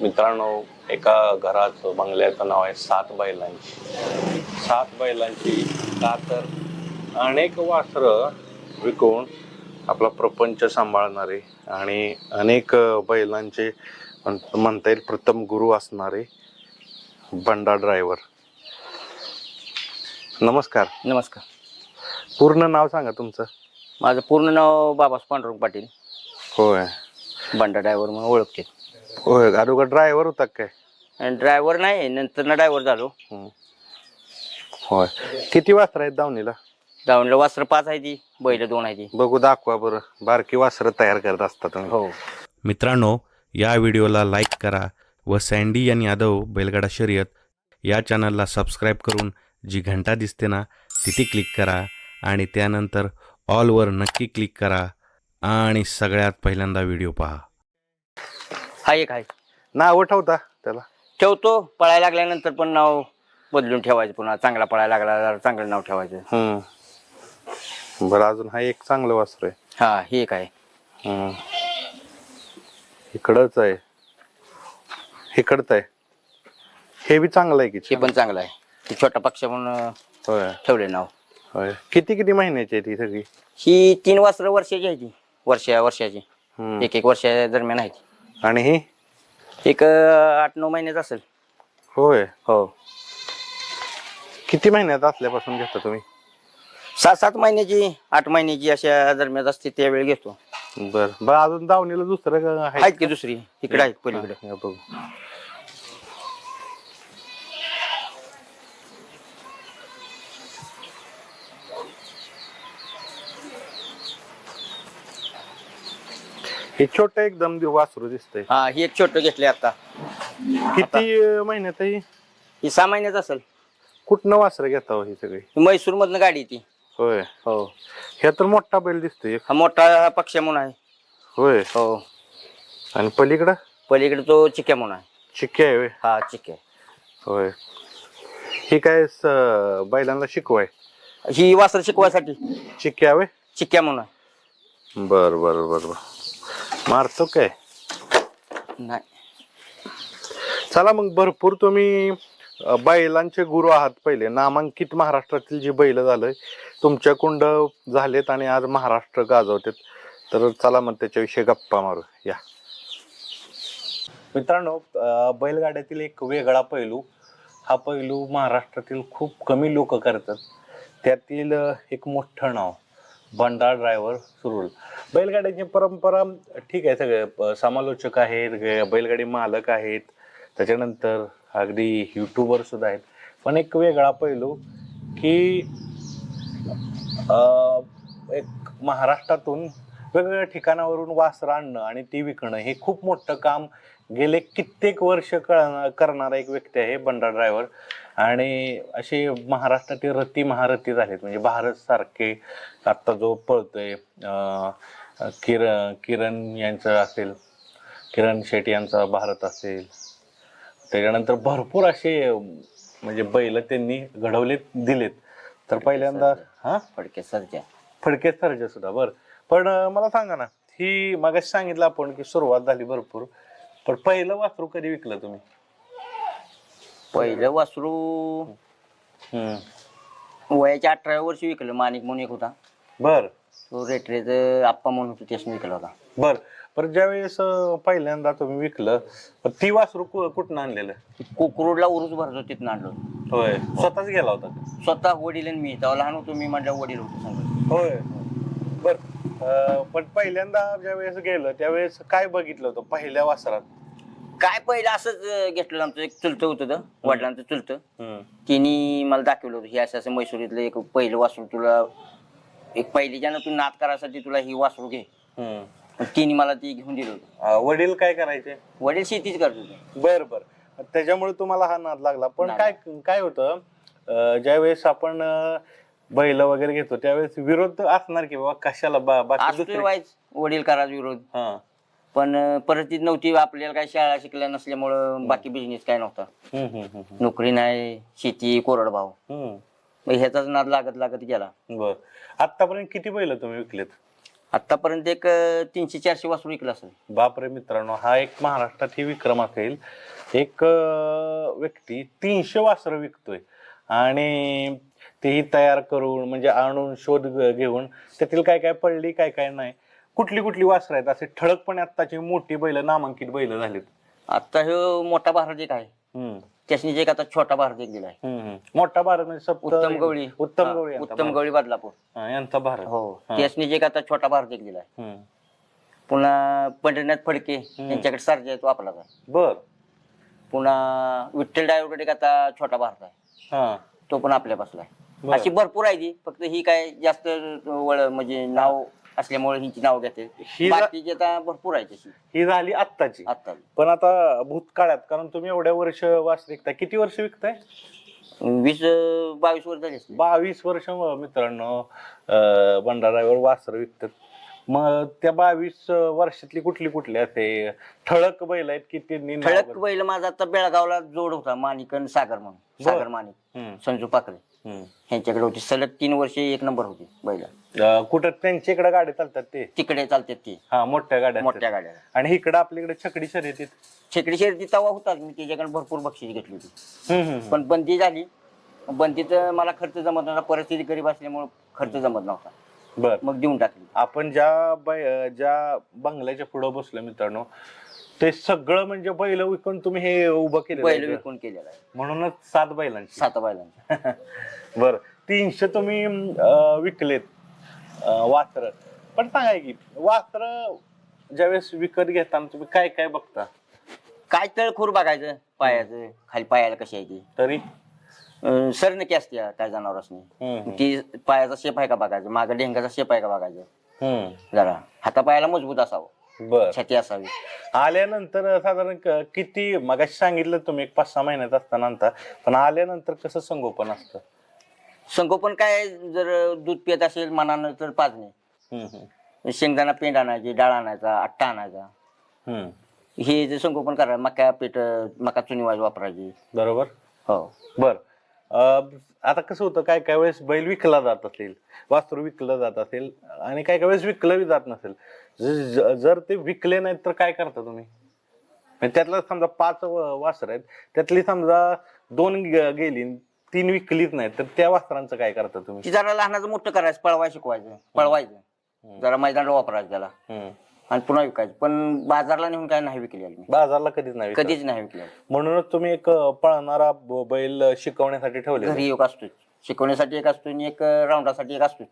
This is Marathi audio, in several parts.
मित्रांनो एका घरात बंगल्याचं नाव आहे सात बैलांची. सात बैलांची का तर अनेक वासरं विकून आपला प्रपंच सांभाळणारे आणि अनेक बैलांचे म्हण- म्हणता येईल प्रथम गुरु असणारे बंडा ड्रायव्हर नमस्कार. नमस्कार. पूर्ण नाव सांगा तुमचं. माझं पूर्ण नाव बाबास पांडुरंग पाटील. होय. बंडा ड्रायव्हर म्हणून ओळखते. होय अगोदर ड्रायव्हर होता काय? आणि ड्रायव्हर नाही नंतर ना ड्रायव्हर झालो. हम्म. होय. किती वासर आहेत दावणीला? जाऊन वासर पाच आहे ती बैल दोन आहे ती. बघू दाखवा बरं. बारकी वासरं तयार करत असतात. हो. मित्रांनो या व्हिडिओला लाईक करा व सँडी आणि यादव बैलगाडा शर्यत या चॅनलला सबस्क्राईब करून जी घंटा दिसते ना तिथे क्लिक करा आणि त्यानंतर ऑलवर नक्की क्लिक करा आणि सगळ्यात पहिल्यांदा व्हिडिओ पहा. हा एक आहे. नाव ठेवता त्याला. ठेवतो पळायला लागल्यानंतर पण नाव बदलून ठेवायचं पुन्हा चांगला पळायला लागला जरा चांगलं नाव ठेवायचं. हम्म. बरं अजून हा एक चांगलं वासर आहे. हा हे एक आहे. हम्म. इकडंच आहे. इकडचं आहे. हे बी चांगलं आहे की हे पण चांगलं आहे. हे छोटा पक्ष म्हणून अं, होय. ठेवले नाव. होय. किती किती महिन्याची आहे ती सगळी? ही तीन वासर वर्षाची आहे ती. वर्षा वर्षाची. हम्म. एक एक वर्षा दरम्यान आहे ती. आणि ही? एक अं, आठ नऊ महिन्यात असेल. होय. हो. किती महिन्यात असल्यापासून घेता तुम्ही? सात सात महिन्याची आठ महिन्याची अशा दरम्यान असते त्यावेळी घेतो. बर. बरं अजून दावणीला दुसरं का आहे आहेत की दुसरी? इकडे आहेत पलीकडे. हे बघू. हे छोट एकदम दि- वासरू दिसतंय. हा ही एक छोट घेतले आता. किती अं, महिन्यात आहे? ही सहा महिन्यात असेल. कुठनं वासरं घेता हो ही सगळी? म्हैसूर मधनं गाडी ती. होय. हो. हे तर मोठा बैल दिसतोय एक. हा मोठा पक्ष म्हणून आहे. होय. हो. आणि पलीकडं? पलीकडे तो चिक्या म्हणून आहे. चिक्के आहे होय. हा चिक्या. होय. ही काय स- बैलांना शिकवाय? ही वासर शिकवायसाठी. चिक्के आहे होय? चिक्या म्हणून आहे. बर बर बर बर. मारतो काय? नाही. चला मग भरपूर तुम्ही अ, बैलांचे गुरु आहात पहिले. नामांकित महाराष्ट्रातील जी बैल झालंय तुमच्या कुंड झालेत आणि आज महाराष्ट्र गाजवतात. तर चला मग त्याच्याविषयी गप्पा मारू. या. मित्रांनो अ, बैलगाड्यातील एक वेगळा पैलू हा पैलू महाराष्ट्रातील खूप कमी लोक करतात. त्यातील अ, एक मोठं नाव बंडा ड्रायव्हर सुरुल बैलगाड्यांची परंपरा ठीक आहे सगळे समालोचक आहेत बैलगाडी मालक आहेत. त्याच्यानंतर अगदी युट्यूबर सुद्धा आहेत. पण एक वेगळा पैलू की एक महाराष्ट्रातून वेगवेगळ्या ठिकाणावरून वासरं आणणं आणि ती विकणं हे खूप मोठं काम गेले कित्येक वर्ष करणारा एक व्यक्ती आहे बंडा ड्रायव्हर आणि असे महाराष्ट्रातील रती महारथी झालेत. म्हणजे भारत सारखे आत्ता जो पळतोय अं, किरण किरण यांचं असेल किरण शेट्टी यांचा भारत असेल. त्याच्यानंतर भरपूर असे म्हणजे बैल त्यांनी घडवलेत दिलेत. तर पहिल्यांदा हा? फडके सरच्या फडके सरजे सुद्धा बर. पण मला सांगा ना ही मगाशी सांगितलं आपण की सुरुवात झाली भरपूर. पण पहिलं वासरू कधी विकलं तुम्ही? पहिलं वासरू हम्म. वयाच्या अठराव्या वर्षी विकलं माणिक म्हणून एक होता. बर. तो रेटरेच आप्पा म्हणून होतो त्याने विकला होता. बर. पर ज्यावेळेस अं, पहिल्यांदा तुम्ही विकलं पण ती वासरू कु- कुठनं आणलेलं? कोकरूडला उरूस भरतो तिथनं आणलो होय. स्वतःच गेला होता? स्वतः वडील आणि मी. तेव्हा लहान होतो मी म्हटलं वडील होतो सांगत होय. बर. अं, पण पहिल्यांदा ज्यावेळेस गेलं त्यावेळेस काय बघितलं होतं पहिल्या वासरात? काय पहिलं असंच अं, घेतलेलं आमचं एक चुलतं होतं तर वडिलांचं चुलतं. हम्म. तिने मला दाखवलं होतं हे असं असं मैसुरीतलं एक पहिलं वासरू तुला एक पहिलीच्यानं तू नाद करायसाठी तुला ही वासरू घे. हम्म. तिने मला ती घेऊन दिलं होतं. अं, वडील काय करायचे? वडील शेतीच करत होते. बर बर. त्याच्यामुळे तुम्हाला हा नाद लागला. पण. काय काय होतं अं, ज्यावेळेस आपण अं, बैल वगैरे घेतो त्यावेळेस विरोध असणार की बाबा कशाला बा- बाकी असतोय दुसरी? वाईच वडील करा विरोध. हा. पण अं, परिस्थिती नव्हती आपल्याला काही शाळा शिकल्या नसल्यामुळं बाकी बिझनेस काय नव्हता. हम्म, हम्म, हम्म, नोकरी नाही शेती कोरडभाव हम्म. मग ह्याचाच नाद लागत लागत गेला. बर. आतापर्यंत किती बैल तुम्ही विकलेत? आतापर्यंत एक तीनशे चारशे वासरू विकलं असेल. बापरे मित्रांनो हा एक महाराष्ट्रात ही विक्रम असेल. एक अं, व्यक्ती तीनशे वासरं विकतोय. आणि तेही तयार करून म्हणजे आणून शोध घ- घेऊन त्यातील काय काय पडली काय काय नाही कुठली कुठली वासरं आहेत? असे ठळकपणे आत्ताची मोठी बैल नामांकित बैल झालीत. आता हे मोठा भारत एक आहे. हम्म, जे एक आता छोटा भारत एक दिलाय. हम्म. मोठा भारत म्हणजे सप्त उत्तम गवळी. उत्तम गवळी यांचा उत्तम भारत. गवळी बदलापूर. हा, यांचा भारत. हो. हा. एक आता छोटा भारत एक दिलाय. हम्म. पुन्हा पंढरीनाथ फडके यांच्याकडे आहे तो आपलाच आहे बर. पुन्हा विठ्ठल डायव्हर एक आता छोटा भारत आहे. हा. तो पण आपल्या बसलाय बरं. अशी भरपूर आहे ती. फक्त ही काय जास्त वळ म्हणजे नाव असल्यामुळे हिची नाव घेते. ही जा- बाकीची आता भरपूर आहे तशी ही झाली आत्ताची. आता पण आता भूतकाळात कारण तुम्ही एवढ्या वर्ष वास विकताय. किती वर्ष विकताय? वीस अं, बावीस वर्ष झाली असतील. बावीस वर्ष मित्रांनो अं, भंडारावर वासर विकतात. मग त्या बावीस वर्षातली कुठली कुठली असे ठळक बैल आहेत की त्यांनी नाव ठळक? बैल माझा आता बेळगावला जोड होता माणिकन सागर म्हणून. सागर माणिक हम्म, संजू पाकरे. हम्म. यांच्याकडे होती. सलग तीन वर्षे एक नंबर होती बैल. अं, कुठं त्यांच्याकडे गाडी चालतात ते? तिकडे चालतात ती. हा मोठ्या गाड्या मोठ्या. गाड्या. आणि इकडे आपल्याकडे छकडी शर्यतीत? छेकडी शर्यती तवा होता मी त्याच्याकडे भरपूर बक्षीस घेतली होती. हम्म, हम्म, हम्म. पण बंदी झाली. बंदीत मला खर्च जमत नव्हता. परिस्थिती गरीब असल्यामुळे खर्च जमत नव्हता. बर. मग देऊन टाकली. आपण ज्या बै ज्या बंगल्याच्या पुढं बसलो मित्रांनो ते सगळं म्हणजे बैल विकून तुम्ही हे उभं बैल केलं विकून केलेला आहे. म्हणूनच सात बैलांची. सात बैलांचा. बर. तीनशे तुम्ही अं, विकलेत वास्त्र पण सांगाय की वास्त्र ज्यावेळेस विकत घेताना तुम्ही काय काय बघता? काय तळखोर बघायचं? पायाचं. खाली पायाला कशी आहे ती? तरी? अं, सरनकी असते काय जनावरांनी ती पायाचा शेप आहे का बघायचं? मागं ढेंगाचा शेप आहे का बघायचं? हम्म, जरा. हातापायाला मजबूत असावं. बर. छाती असावी. आल्यानंतर साधारण क- किती मगाशी सांगितलं तुम्ही एक पाच सहा महिन्यात असताना आणता पण आल्यानंतर कसं संगोपन असतं? संगोपन काय जर दूध पित असेल मनानं तर पाजणे. हम्म, हम्म, शेंगदाणा पेंड आणायची डाळ आणायचा आट्टा आणायचा. हम्म. हे जे संगोपन करायचं मका पीठ मका चुनी वाज वापरायची. बरोबर? हो. बर. अं, आता कसं होतं काय काय वेळेस बैल विकला जात असेल वासरू विकलं जात असेल आणि काय काय वेळेस विकलं जात नसेल. ज- ज- जर ते विकले नाहीत तर काय करता तुम्ही? म्हणजे त्यातलं समजा पाच व- वासरं आहेत त्यातली समजा दोन गे- गेली तीन विकलीच नाहीत तर त्या वासरांचं काय करता तुम्ही? जरा लहानाचं मोठं करायचं पळवाय शिकवायचं पळवायचं. जरा मैदानाला वापरायचं त्याला. आणि पुन्हा विकायचं. पण बाजारला नेऊन काय नाही विकलेलं मी. बाजारला कधीच नाही विकत. कधीच नाही विकलेलं. म्हणूनच तुम्ही एक अं, पळणारा ब- बैल शिकवण्यासाठी ठेवले घरी एक असतो शिकवण्यासाठी एक असतो आणि एक राऊंडासाठी एक असतो.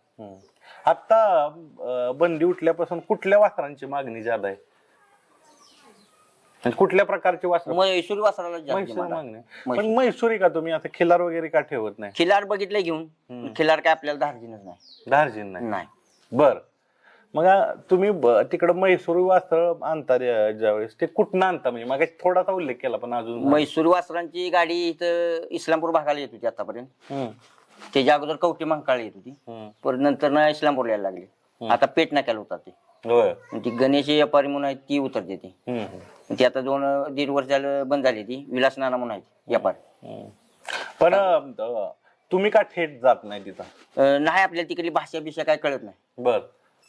आता अं, बंदी उठल्यापासून कुठल्या वासरांची मागणी ज्यादा आहे म्हणजे कुठल्या प्रकारची वासर? म्हैसूर वासराला जास्त म्हैसूर demand आहे. मागणी. पण म्हैसूरी. का तुम्ही? आता खिलार वगैरे का ठेवत नाही? खिलार बघितलं घेऊन. खिलार काय आपल्याला धार्जिनच नाही. धारजीन नाही. नाही. बर. मग तुम्ही तिकडं म्हैसूरी वासर आणता ज्यावेळेस. ते कुठनं आणता? म्हणजे मग थोडासा उल्लेख केला पण अजून. म्हैसूर वासरांची गाडी इथं इस्लामपूर भागाला येत होती आतापर्यंत. त्याच्या अगोदर कवटी मंकाळ येत होती. परत नंतर ना इस्लामपूरला यायला लागली. आता पेट नाक्याला होता ते ती गणेश व्यापारी म्हणून आहे ती उतरते ती. ती आता दोन दीड वर्ष झालं बंद झाली ती. विलास नाना म्हणून आहे ती व्यापारी. पण तुम्ही का थेट जात नाही तिथं? नाही आपल्याला तिकडली भाषा बिषा काय कळत नाही. बर.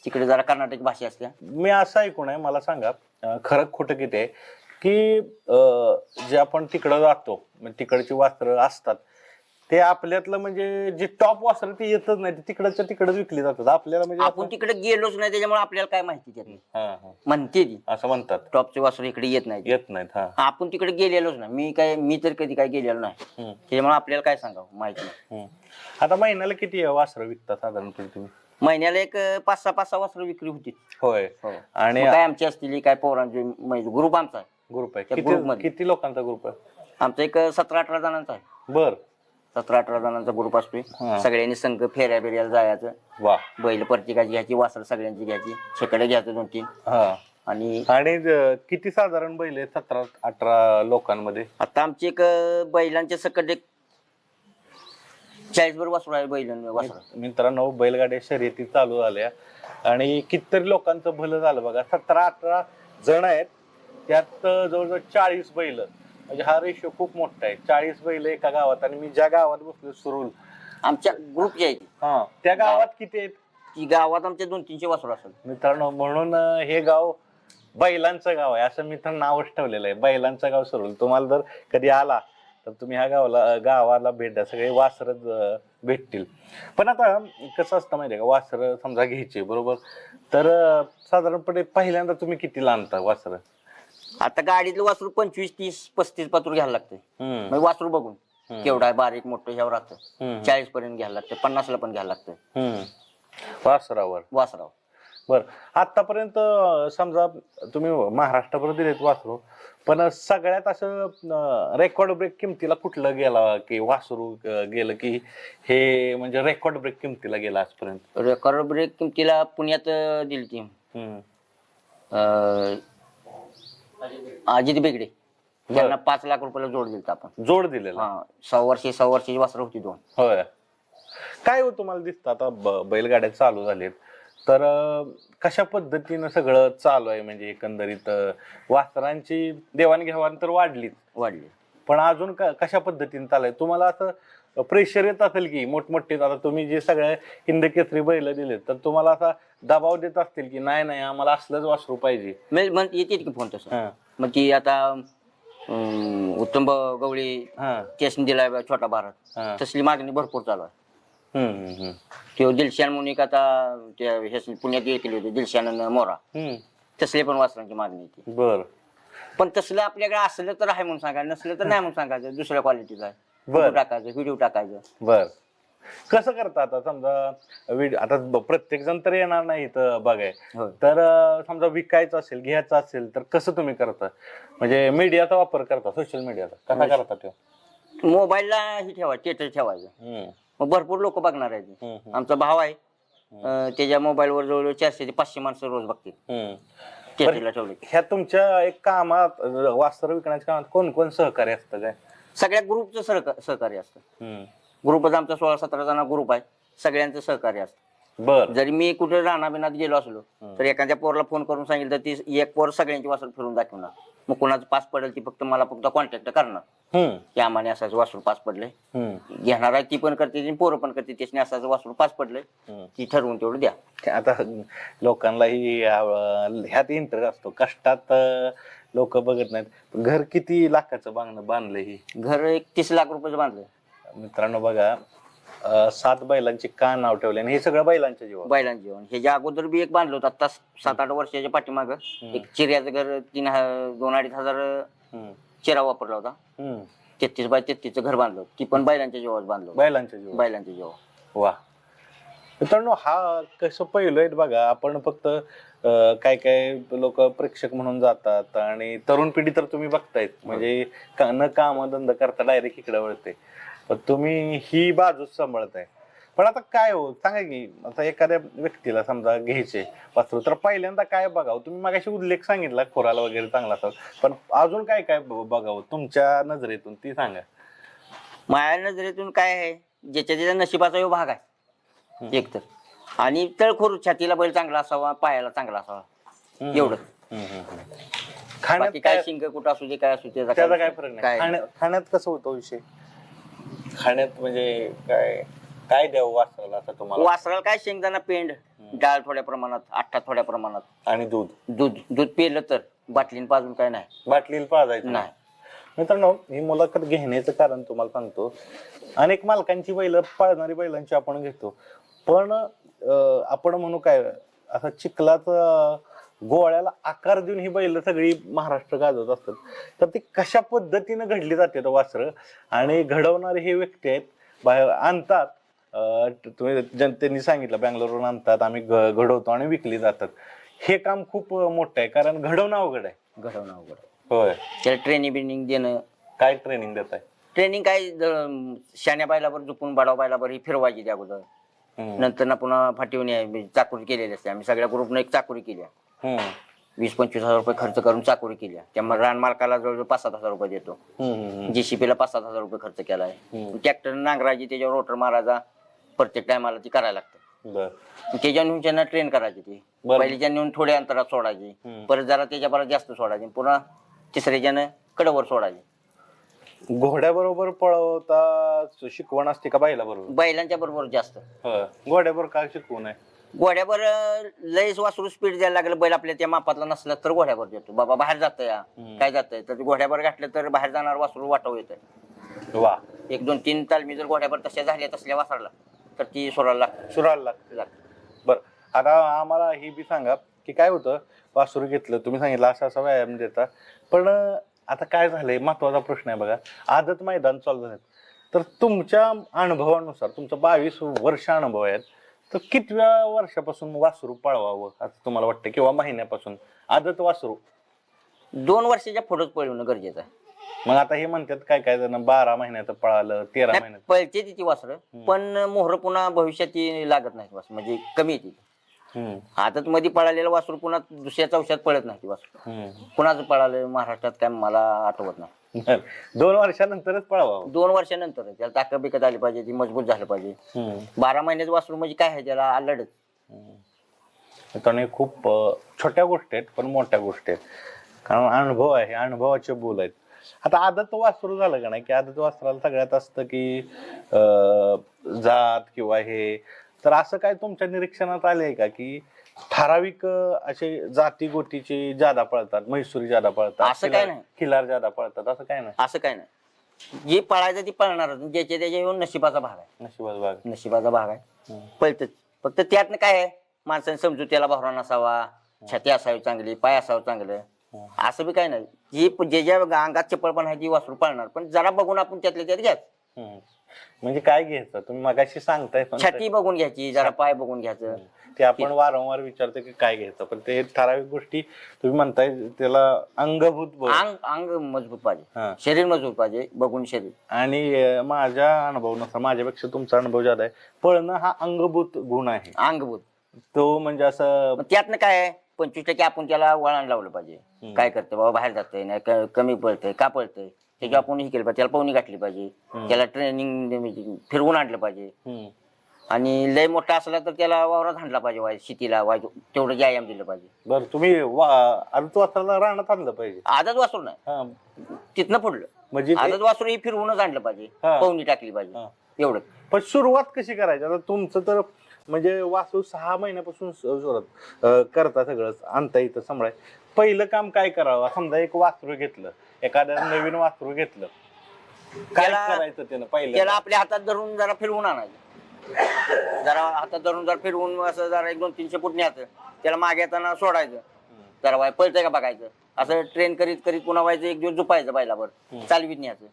तिकडे जरा कर्नाटक भाषा असल्या. मी असं ऐकून आहे मला सांगा अं, खरं खोटं किती आहे? की अं, जे आपण तिकडं जातो म्हणजे तिकडची वस्त्र असतात ते आपल्यातलं म्हणजे जे टॉप वस्त्र ते येतच नाही ते तिकडच्या तिकडच विकली जातात. आपल्याला म्हणजे आपण तिकडे गेलोच नाही त्याच्यामुळे आपल्याला काय माहिती त्यातली? हा, हा. म्हणते ती. असं म्हणतात. टॉपचे वासर इकडे येत नाही येत नाहीत हा. आपण तिकडे गेलेलोच नाही. मी काय मी तर कधी काय गेलेलो नाही. हम्म, त्याच्यामुळे आपल्याला काय सांगावं? माहिती नाही. हम्म. आता महिन्याला किती वस्त्र विकता साधारणपणे तुम्ही? महिन्याला एक पाच सहा पाच सहा वासर विक्री होती. होय. आणि काय? आमची असतील काय पोरांची ग्रुप आमचा आहे. ग्रुप आहे. त्या किती ग्रुपमध्ये. किती लोकांचा ग्रुप आहे? आमचा एक सतरा अठरा जणांचा आहे. बर. सतरा अठरा जणांचा ग्रुप असतोय. हा. सगळ्यांनी संघ फेऱ्या बिऱ्याला जायचं. वा. बैल प्रत्येकाची घ्यायची वासर सगळ्यांची घ्यायची. शेकडे घ्यायचं दोन तीन. हा. आणि आणि किती साधारण बैल आहेत सतरा अठरा लोकांमध्ये? आता आमची एक अं, बैलांच्या सकट एक चाळीस भर वासरू आहे बैल वासर. मित्रांनो बैलगाड्या शर्यती चालू झाल्या. आणि कितीतरी लोकांचं भलं झालं बघा. सतरा अठरा जण आहेत. त्यात जवळजवळ चाळीस बैल. म्हणजे हा रेशो खूप मोठा आहे. चाळीस बैल एका गावात. आणि मी ज्या गावात बसलो सुरुल. आमच्या ग्रुपची आहे ती हा. त्या गावात किती आहेत? ती गावात आमच्या दोन तीनशे वासरू असेल. मित्रांनो म्हणून हे गाव बैलांचं गाव आहे. असं मी तर नावच ठेवलेलं आहे. बैलांचं गाव सरोल. तुम्हाला जर कधी आला तर तुम्ही ह्या गावाला गावाला भेट द्या. सगळे वासरच भेटतील. पण आता कसं असतं माहितीये का? वासर समजा घ्यायचे बरोबर? तर साधारणपणे पहिल्यांदा तुम्ही किती आणता वासर? आता गाडीतलं वासरू पंचवीस तीस पस्तीस पातूर घ्यायला लागतं मग वासरू बघून. केवढा आहे? बारीक मोठं ह्यावर राहतं. चाळीस पर्यंत घ्यायला लागतं पन्नासला पण घ्यायला लागतं वासरावर. वासराव बर. आतापर्यंत समजा तुम्ही महाराष्ट्रापर्यंत दिलेत वासरू पण सगळ्यात असं रेकॉर्ड ब्रेक किमतीला कुठलं गेला की वासरू गेलं की हे म्हणजे रेकॉर्ड ब्रेक किमतीला गेला आजपर्यंत? रेकॉर्ड ब्रेक किमतीला पुण्यात दिली ती. हम्म. अजित बेगडे. त्यांना पाच लाख रुपयाला जोड दिलता आपण. जोड दिलेला? हा सहा वर्षी सहा वर्षाची वासरं होती दोन. होय. काय हो तुम्हाला दिसतं? आता ब- बैलगाड्या चालू झालेत. तर कशा पद्धतीनं सगळं चालू आहे? म्हणजे एकंदरीत वासरांची देवाणघेवाण तर वाढलीच. वाढली. पण अजून क- कशा पद्धतीने चाललंय? तुम्हाला असं प्रेशर येत असेल की मोठमोठे आता तुम्ही जे सगळ्या हिंद केसरी बैल दिले तर तुम्हाला असा दबाव देत असतील की नाही नाही आम्हाला असलंच वासरू पाहिजे. मग मग येते की फोन तसं? हा, मग ती आता अं, उत्तम गवळी हा, केसने दिलाय बा छोटा भारत. हा. तसली मागणी भरपूर चालू आहे. ते दिलशान म्हणून एक आता त्या ह्यास- पुण्यात हे केली होती दिलशान मोरा. तसले पण वासरांची मागणी येते बर. पण तसलं आपल्याकडे असलं तर आहे म्हणून सांगायचं नसलं तर नाही म्हणून सांगायचं दुसऱ्या क्वालिटीचं आहे. बरं. टाकायचं व्हिडिओ टाकायचं. बर. कसं करता आता समजा विड- आता ब- प्रत्येक जण तर येणार नाही इथं बघाय होय. तर अं, समजा विकायचं असेल घ्यायचं असेल तर कसं तुम्ही करता? म्हणजे मीडियाचा वापर करता सोशल मीडियाचा कसा करता तो मोबाईलला ही ठेवायचं स्टेटस ठेवायचं. हम्म, मग भरपूर लोक बघणार आहेत. हम्म, आमचा भाव आहे. अं, त्याच्या मोबाईलवर जवळजवळ चारशे ते पाचशे माणसं रोज बघतील. हम्म. स्टेटसला ठेवले ह्या तुमच्या एक कामात अं, वास्त्र विकण्याच्या कामात कोण कोण सहकार्य असतं काय? सगळ्या ग्रुपचं सहका- सहकार्य असतं. हम्म. ग्रुपच आमचा सोळा सतरा जण ग्रुप आहे. सगळ्यांचं सहकार्य असतं. बर. जरी मी कुठे रानाबिनात गेलो असलो तर एखाद्या पोरला फोन करून सांगितलं तर ती एक पोर सगळ्यांची वासर फिरून दाखवणार. मग कोणाचं पास पडेल ती फक्त मला फक्त कॉन्टॅक्ट करणार. हम्म, की आम्हाने असाच वासरू पास पडले. हम्म, घेणार आहे ती पण करते ती पोरं पण करते त्याने असाच वासरू पास पडले. हम्म. ती ठरवून तेवढं द्या. आता लोकांनाही ह्यात इंटरेस्ट असतो. कष्टात लोक बघत नाहीत. घर किती लाखाचं बांधणं बांधलं ही? घर एक तीस लाख रुपयाचं बांधलं मित्रांनो बघा अं, सात बैलांची का नाव ठेवले आणि हे सगळं बैलांच्या जीवन बैलांचं जेवण ह्याच्या अगोदर बी एक बांधलं होतं आता सात आठ वर्षाच्या पाठीमाग. एक चिऱ्याचं घर तीन ह- दोन अडीच हजार चिरा वापरला होता. तेहतीस बाय तेहतीसचं घर बांधलं होतं. ती पण बैलांच्या जेव्हा बांधलं होतं. बैलांच्या जीवन बैलांच्या जेव्हा वा. मित्रांनो हा कसं पहिलं आहे बघा आपण फक्त अं, काय काय लोक प्रेक्षक म्हणून जातात आणि तरुण पिढी तर तुम्ही बघतायत. म्हणजे का- न काम धंदा करता डायरेक्ट इकडे वळते. पण तुम्ही ही बाजूच सांभाळताय. पण आता काय हो सांगा की आता एखाद्या व्यक्तीला समजा घ्यायचे वासरू तर पहिल्यांदा काय बघावं? तुम्ही मागाशी उल्लेख सांगितला खोराला वगैरे चांगला असाल पण अजून काय काय बघावं? तुमच्या नजरेतून ती सांगा. माझ्या नजरेतून काय आहे ज्याच्या त्याच्या नशिबाचा ह्यो भाग आहे. एक तर. आणि तळखोर छातीला बैल चांगला असावा पायाला चांगला असावा. एवढं. खाण्यात बाकी काय काय शिंग कुठं असू दे काय असू दे त्याचा काय फरक नाही. खाण्या- खाण्यात कसं होतं विषय? खाण्यात म्हणजे काय काय द्यावं वासराला असं तुम्हाला? वासराला काय शेंगदाणा पेंड डाळ थोड्या प्रमाणात आठ्ठा थोड्या प्रमाणात. आणि दूध? दूध दूध पिलं तर बाटलीन पाजून काय नाही. बाटलीला पाजायचं नाही. मित्रांनो ही मुलाखत घेण्याचं कारण तुम्हाला सांगतो. अनेक मालकांची बैल पाळणारी बैलांची आपण घेतो. पण अं, आपण म्हणू काय असं चिखलाच गोळ्याला आकार देऊन ही बैल सगळी महाराष्ट्र गाजवत असतात. तर ती कशा पद्धतीनं घडली जाते वासर? आणि घडवणारे हे व्यक्ती आहेत बाहेर आणतात. तुम्ही जनतेने सांगितलं बँगलोरवरून आणतात आम्ही घडवतो आणि विकली जातात. हे काम खूप मोठं आहे कारण घडवणं अवघड आहे. घडवणं अवघड होय. त्याला ट्रेनिंग बिनिंग देणं. काय ट्रेनिंग देत आहे? ट्रेनिंग काय शाण्या बायलावर झुपून बाडाव बायलावर ही फिरवायची त्या अगोदर. नंतर ना पुन्हा फाटीवून चाकोरी केलेली असते. आम्ही सगळ्या ग्रुपनं एक चाकोरी केली वीस पंचवीस हजार रुपये खर्च करून चाकोरी केली त्यामुळे रान मालकाला जवळजवळ पाच सात हजार रुपये देतो. जेसीपीला पाच सात हजार रुपये खर्च केलाय. हम्म. ट्रॅक्टर नांगरायची त्याच्यावर रोटर मारायचा प्रत्येक टायमाला ती करायला लागतं. बर. त्याच्या नेऊन त्यांना ट्रेन करायची ती. बरं. पहिलीच्या नेऊन थोड्या अंतरात सोडायची. हम्म. परत जरा त्याच्या परत जास्त सोडायची. पुन्हा तिसऱ्याच्यानं कडवर सोडायची. घोड्याबरोबर पळवता शिकवण असते का बायला बरोबर? बैलांच्या बरोबर जास्त. घोड्याबरोबर काय शिकवून आहे घोड्यावर लयच वासरू स्पीड द्यायला लागलं बैल आपल्या त्या मापातला नसला तर घोड्यावर देतो. बाबा बाहेर जातं या हम्म. काय जातंय? तर घोड्यावर घातलं तर बाहेर जाणार वासरू वाटव येत वा. एक दोन तीन तालमी जर घोड्यावर तशा झाल्या तसल्या वासरला तर ती सोडायला लागते सुराला. लागतं लागते. बर. आता आम्हाला ही बी सांगा की काय होतं? वासरू घेतलं तुम्ही सांगितलं असा असा व्यायाम देता. पण अं, आता काय झालंय? महत्त्वाचा प्रश्न आहे बघा. आदत मैदान चालू झालं तर तुमच्या अनुभवानुसार तुमचं बावीस वर्ष अनुभव आहेत. तर कितव्या वर्षापासून वासरू पळवावं असं तुम्हाला वाटतं? किंवा महिन्यापासून? आदत वासरू? दोन वर्षाच्या पुढेच पळवणं गरजेचं आहे. मग आता हे म्हणतात काय काय जण? बारा महिन्यात पळालं तेरा नाही, महिन्यात पळते ती वासर पण मोहर पुन्हा भविष्यात ती लागत नाही वासर म्हणजे कमी येते हम्म, आदत मध्ये पळालेलं वासरू पुन्हा दुसऱ्या चौशात पळत नाही ती वासरू. हम्म. कुणाचं पळालं महाराष्ट्रात काय मला आठवत नाही. दोन वर्षानंतरच पळवावं दोन वर्षानंतर त्याला ताकद बिकत आली पाहिजे ती मजबूत झालं पाहिजे. बारा महिन्याचं वासरू म्हणजे काय आहे? त्याला आलडच. खूप छोट्या गोष्टी आहेत पण मोठ्या गोष्टी आहेत. कारण अनुभव आहे अनुभवाचे बोल आहेत. आता आदत वासरू झालं का नाही? की आदत वासराला सगळ्यात असतं की जात किंवा हे. तर असं काय तुमच्या निरीक्षणात आलंय का की ठराविक असे जाती गोटीचे जादा पळतात म्हैसूरी जादा पळतात असं काय खिलार- नाही. खिलार जादा पळतात असं काय नाही. असं काय नाही. जे पळायचं ती पळणारच ज्याच्या त्याच्या येऊन नशिबाचा भाग आहे. नशिबाच भाग नशिबाचा भाग आहे. हम्म. पळतच. फक्त त्यातनं काय आहे? माणसाने समजू त्याला भावरा नसावा छाती असावी चांगली पाय असावं चांगलं. असं बी काय नाही. जी जे ज्या अंगात चप्पलपण आहे ती वासरू पळणार. पण जरा बघून आपण त्यातल्या त्यात घ्यायचं हम्म. म्हणजे काय घ्यायचं? तुम्ही मगाशी सांगताय पण छाती बघून घ्यायची जरा पाय बघून घ्यायचं. ते आपण वारंवार विचारतो की काय घ्यायचं. पण ते ठराविक गोष्टी तुम्ही म्हणताय त्याला अंगभूत. अंग अंग मजबूत पाहिजे. शरीर मजबूत पाहिजे बघून शरीर. आणि अं, माझ्या अनुभवानुसार माझ्यापेक्षा तुमचा अनुभव ज्यादा आहे पळणं हा अंगभूत गुण आहे. अंगभूत. तो म्हणजे असं मग त्यातनं काय आहे? पंचवीस टक्के आपण त्याला वळण लावलं पाहिजे. काय करतं बाबा बाहेर जातंय नाही क- कमी पळतंय का पळतंय? त्याच्यावर आपण हे केलं पाहिजे त्याला पाहुणी घातली पाहिजे. त्याला ट्रेनिंग फिरवून आणलं पाहिजे. हम्म, आणि लय मोठा असला तर त्याला वावरात हाणला पाहिजे वाय शेतीला वाय तेवढं व्यायाम दिलं पाहिजे. बरं तुम्ही वा- वासराला रानात आणलं पाहिजे. आदत वासरू नाही. हा. तिथनं पुढलं म्हणजे ते- आदत वासरू हे फिरवूनच आणलं पाहिजे. हा. पाहुणी टाकली पाहिजे. एवढं. पण सुरुवात कशी करायची? आता तुमचं तर म्हणजे वासू सहा महिन्यापासून सुरुवात अं, करता सगळं आणता येतं सांभाळाय. पहिलं काम काय करावं? समजा एक वासरू घेतलं एखाद्या नवीन वासरू घेतलं. काय त्याला- करायचं त्यानं पहिलं त्याला आपल्या हातात धरून जरा फिरवून आणायचं. जरा हातात धरून जरा फिरवून असं जरा एक दोन तीनशे फूट न्यायचं. त्याला मागे येताना सोडायचं. जरा वाय पळतंय का बघायचं. असं ट्रेन करीत करीत पुन्हा व्हायचं एक दिवस झुपायचं बैलावर. चालवीत न्यायचं.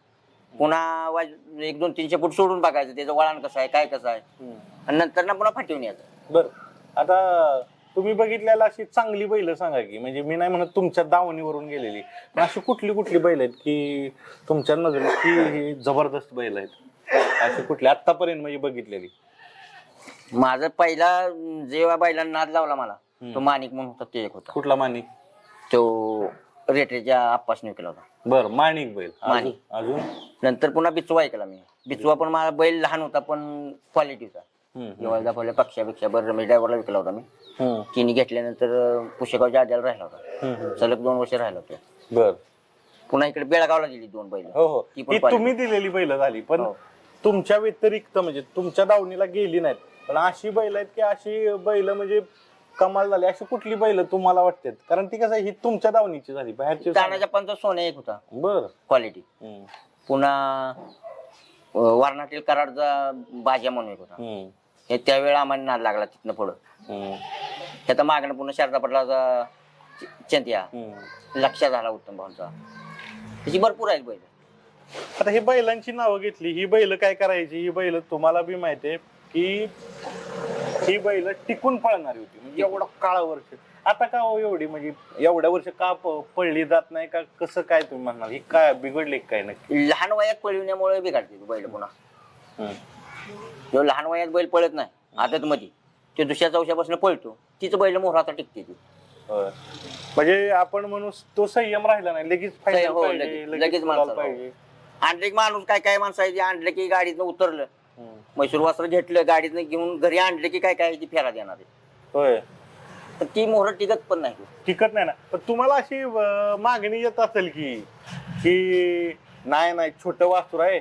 पुन्हा वाय एक दोन तीनशे फूट सोडून बघायचं त्याचं वळण कसं आहे काय कसं आहे. आणि नंतर ना पुन्हा फाटीवून यायचं बर. आता तुम्ही बघितलेला अशी चांगली बैल सांगा की म्हणजे मी नाही म्हणत तुमच्या दावणीवरून गेलेली पण अशी कुठली कुठली बैल आहेत की तुमच्या नजरेत की ही जबरदस्त बैल आहेत? अशी कुठली आतापर्यंत म्हणजे बघितलेली? माझं पहिला जेव्हा बैलांना नाद लावला मला तो माणिक म्हणून होता ते एक होता. कुठला माणिक तो रेटरेच्या आप्पासने केला होता. बर माणिक बैल. माणिक. अजून? नंतर पुन्हा बिचवा ऐकला मी. बिचवा पण माझा बैल लहान होता पण क्वालिटी होता. हम्म, जेव्हा दाखवल्या पक्षापेक्षा बरं रमेश ड्रायव्हरला विकला होता मी. हम्म, तिने घेतल्यानंतर अं, पुशेगावच्या आड्याला राहिला होता. हम्म, हम्म. सलग दोन वर्ष राहिला होता. बर. पुन्हा इकडे बेळगावला दिली दोन बैल. हो हो. ती पण ही तुम्ही दिलेली बैल झाली पण हो. तुमच्या व्यतिरिक्त म्हणजे तुमच्या दावणीला गेली नाहीत. पण अशी बैल आहेत की अशी बैल म्हणजे कमाल झाली. अशी कुठली बैल तुम्हाला वाटतात? कारण ती कसं ही तुमच्या दावणीची झाली. बाहेरची तानाच्या पंचा सोने एक होता. बर. क्वालिटी पुन्हा वारणातील कराडचा बाजा म्हणून एक होता. हे त्यावेळेला आम्हाला नाद लागला तिथनं पुढं. त्याचा मागणं पुन्हा शारदा पटलाचा चंतिया. हम्म. लक्षात झाला उत्तम भाऊचा. त्याची भरपूर आहेत बैल. आता ही बैलांची नावं घेतली. ही बैल काय करायची? ही बैल तुम्हाला बी माहितीये की ही बैल टिकून पळणारी होती. म्हणजे एवढं काळा वर्ष. आता का हो एवढी? म्हणजे एवढ्या वर्ष का प- पळली जात नाही का? कसं काय तुम्ही म्हणणार ही काय बिघडले काय नक्की? लहान वयात पळविण्यामुळे बिघडते ती बैल पुन्हा. जो लहान वयात बैल पळत नाही आदत मध्ये ते दुसऱ्या चौशापासून पळतो. तीच बैल मोहरात टिकते ती. होय. म्हणजे आपण म्हणू तो संयम राहिला नाही. लगेच final हो, पाहिजे, लगेच- लगेच लगेच. पाहिजे. आणलं की माणूस काय काय माणसं आहे ते आणलं की गाडीतनं उतरलं. मैसूर वस्त्र घेतलं गाडीतनं घेऊन घरी आणलं की काय काय ती फेरा देणार आहे? होय. पण ती मोहर टिकत पण नाही. टिकत नाही ना. पण तुम्हाला अशी अं, मागणी येत असेल की की नाही नाही छोटं वास्तूर आहे.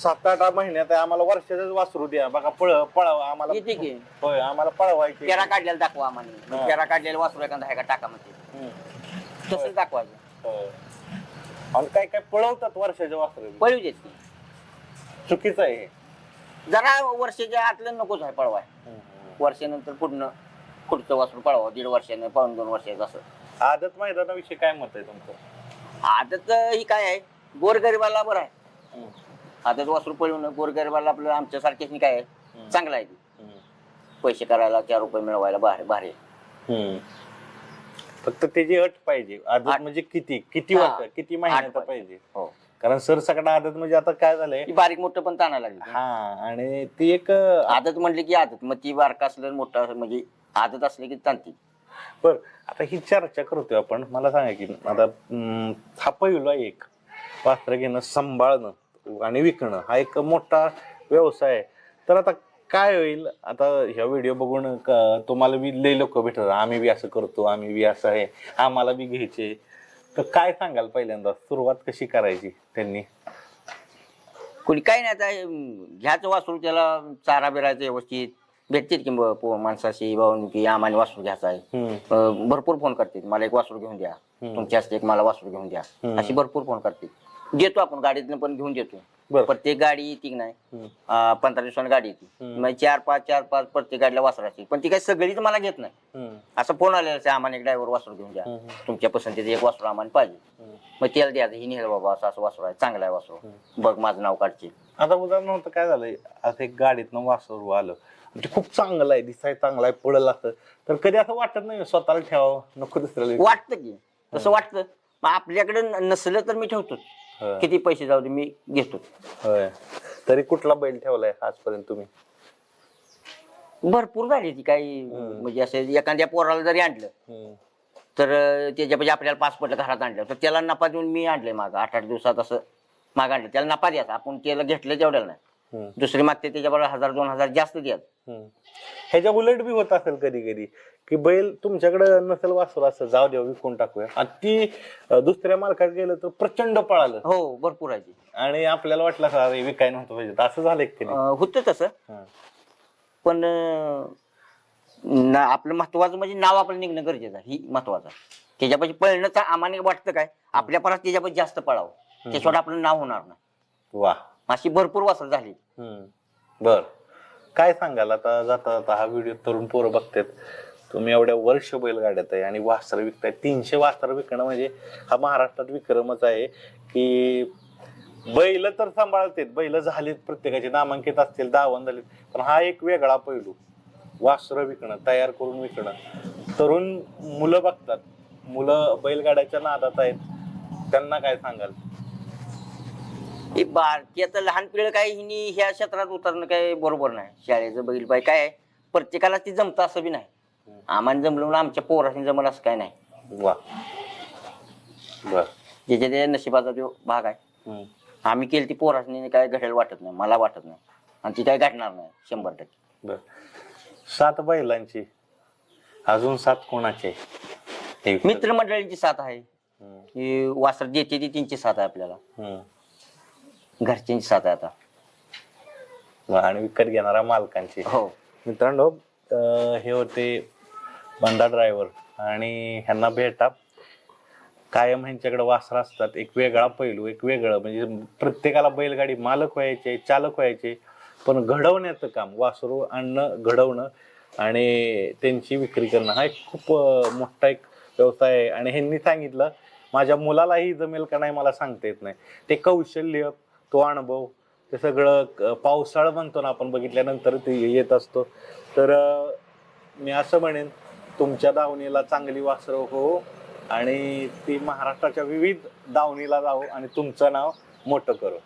सात आठ महिन्यात आहे, आम्हाला वर्षाचंच वासरू द्या. बघा पळ पळावा आम्हाला येते की. होय आम्हाला पळवायचे पेरा काढलेला दाखवा आम्हाला. मग पेरा काढलेला वासरू एखादा आहे का टाका म्हणते. हम्म. तसंच दाखवायचं. आणि काय काय पळवतात वर्षाच्या वासरू? पळू देत. चुकीचं आहे हे. जरा वर्षाच्या आतलं नकोच आहे पळवाय. वर्षानंतर पुढनं पुढचं वासरू पळवा दीड वर्षानं पाऊन दोन वर्षाचं असं. आदत मैदानाविषयी काय मत आहे तुमचं? आदत ही काय आहे? गोरगरिबाला बरं आहे. आदत वासरू पळवणं गोरगरिबाला आपलं आमच्यासारखेच काय आहे? चांगलं आहे ते. पैसे करायला चार रुपये मिळवायला भारी भारी आहे. हम्म. फक्त त्याची अट पाहिजे. आदत आठ. म्हणजे किती? किती हा. वर्ष किती महिन्याचा आठ पाहिजे? हो. कारण सर सगळं आदत म्हणजे आता काय झालंय? ती बारीक मोठं पण ताना लागली. हा आणि ती एक अं, आदत म्हणली की आदत. मग ती बारका असलं मोठं असलं म्हणजे आदत असली की तांती बर आता ही चर्चा करतोय आपण. मला सांगा की आता हा पहिला एक पात्र घेणं सांभाळणं आणि विकणं हा एक मोठा व्यवसाय आहे. तर आता काय होईल? आता ह्या व्हिडिओ बघून क- तुम्हाला बी लई लोक भेटतात. आम्ही बी असं करतो आम्ही बी असं आहे. आम्हाला बी घ्यायचे. तर काय सांगाल पहिल्यांदा? सुरुवात कशी करायची त्यांनी? कोणी काही नाही आता अं, घ्यायचं वासरू त्याला चारा बिरायचं व्यवस्थित. भेटतील की ब- पो- माणसाशी भाऊन की आम्हाला वासरू घ्यायचा आहे. हम्म, अं, भरपूर फोन करते मला एक वासरू घेऊन द्या. तुमच्या हस्ते एक मला वासरू घेऊन द्या. अशी भरपूर फोन करते देतो आपण गाडीतनं पण घेऊन देतो. बरं. प्रत्येक गाडी येते की नाही? हम्म, अं, पंधरा दिवसांनी गाडी येते. हम्म. मग चार पाच चार पाच प्रत्येक गाडीला वासरू असते पण ती काही सगळीच मला घेत नाही. हम्म, असं फोन आलेला आहे आम्हाला एक ड्रायव्हर वासरू घेऊन द्या हम्म, तुमच्या पसंतीचं एक वासरू आम्हाला पाहिजे. हम्म. मग त्याला द्यायचं ही नेहल बाबा असं असं वासरू आहे चांगला आहे वासरू. बघ माझं नाव काढचे आता उदाहरणार्थ काय झालंय आता एक गाडीतनं वासरू आलं. आणि ते खूप चांगलं आहे दिसाय चांगलं आहे पडलं असं. तर कधी असं वाटत नाही स्वतःला ठेवावं नको दुसऱ्याला. वाटतं की. तसं वाटतं. मग आपल्याकडे न- नसलं तर मी ठेवतो होय. किती पैसे जाऊ दे मी घेतो. होय. तरी कुठला बैल ठेवलाय आजपर्यंत तुम्ही? भरपूर झाली ती काही. म्हणजे असं एखाद्या पोराला जरी आणलं हम्म, तर अं, त्याच्यापाशी आपल्याला पासपोर्ट घरात आणलं तर त्याला नफा देऊन मी आणले माग आठ आठ दिवसात असं माग आणलं. त्याला नफा द्यायचा आपण त्याला घेतलं तेवढ्याला नाही. दुसरी मागते त्याच्याबरोबर हजार दोन हजार जास्त हम्म. ह्याच्या उलट बी होत असेल कधी कधी की बैल तुमच्याकडे नसेल वासरू असं जाऊ द्या विकून टाकूया. आणि ती दुसऱ्या मालकात गेलं तर प्रचंड पळालं. हो भरपूर आहे. आणि आपल्याला वाटलं का अरे विकाय नव्हतं पाहिजे. असं झालं अं, होतं तसं. हं. पण आपलं महत्वाचं म्हणजे नाव आपलं निघणं गरजेचं आहे. ही महत्वाचं. त्याच्यापाशी पळणं चा- आम्हाला वाटतं काय? आपल्या परत त्याच्यापाशी जास्त पळावं. त्याशिवाय आपलं नाव होणार नाही. वा. अशी भरपूर वासर झाली. बर. काय सांगाल आता जाता जाता हा व्हिडिओ तरुण पोरं बघतात. तुम्ही एवढ्या वर्ष बैलगाड्यात आहे आणि वासर विकताय. तीनशे वासर विकणं म्हणजे हा महाराष्ट्रात विक्रमच आहे की बैल तर सांभाळतात. बैल झालीत प्रत्येकाचे नामांकित असतील दावण झालीत. पण हा एक वेगळा पैलू. वासर विकणं तयार करून विकणं. तरुण मुलं बघतात. मुलं बैलगाड्याच्या नादात आहेत. त्यांना काय सांगाल? ही बारकी आता लहान पिढी काय हिनी ह्या क्षेत्रात उतरणं काय बरोबर नाही. शाळेचं बैल बाई काय आहे, प्रत्येकाला ती जमतं असं बी नाही. आम्हाला जमलं म्हणून आमच्या पोराशी जमलं असं काय नाही. वा. बर. ज्याच्या त्या नशिबाचा जो भाग आहे. हम्म. आम्ही केली ती पोरासनी काय घडेल वाटत नाही मला वाटत नाही. आणि ती काय घडणार नाही शंभर टक्के. बर. सात बैलांची. अजून सात कोणाचे? मित्रमंडळींची साथ आहे. हम्म, ही वासर देते ती त्यांची साथ आहे आपल्याला. हम्म. घरच्यांची साथ आहे आता. आणि विकत घेणारा मालकांची. हो. मित्रांनो अं, हे होते बंडा ड्रायव्हर आणि ह्यांना भेटा. कायम ह्यांच्याकडे वासरा असतात. एक वेगळा पैलू एक वेगळं. म्हणजे प्रत्येकाला बैलगाडी मालक व्हायचे चालक व्हायचे पण घडवण्याचं काम वासरू आणणं घडवणं आणि त्यांची विक्री करणं हा एक खूप अं, मोठा एक व्यवसाय आहे. आणि ह्यांनी सांगितलं माझ्या मुलालाही जमेल का नाही मला सांगता येत नाही. ते कौशल्य तो अनुभव ते सगळं क- पावसाळा म्हणतो ना आपण बघितल्यानंतर ते येत असतो. तर मी असं म्हणेन तुमच्या दावणीला चांगली वासरं हो आणि ती महाराष्ट्राच्या विविध दावणीला जाऊ आणि तुमचं नाव मोठं करू.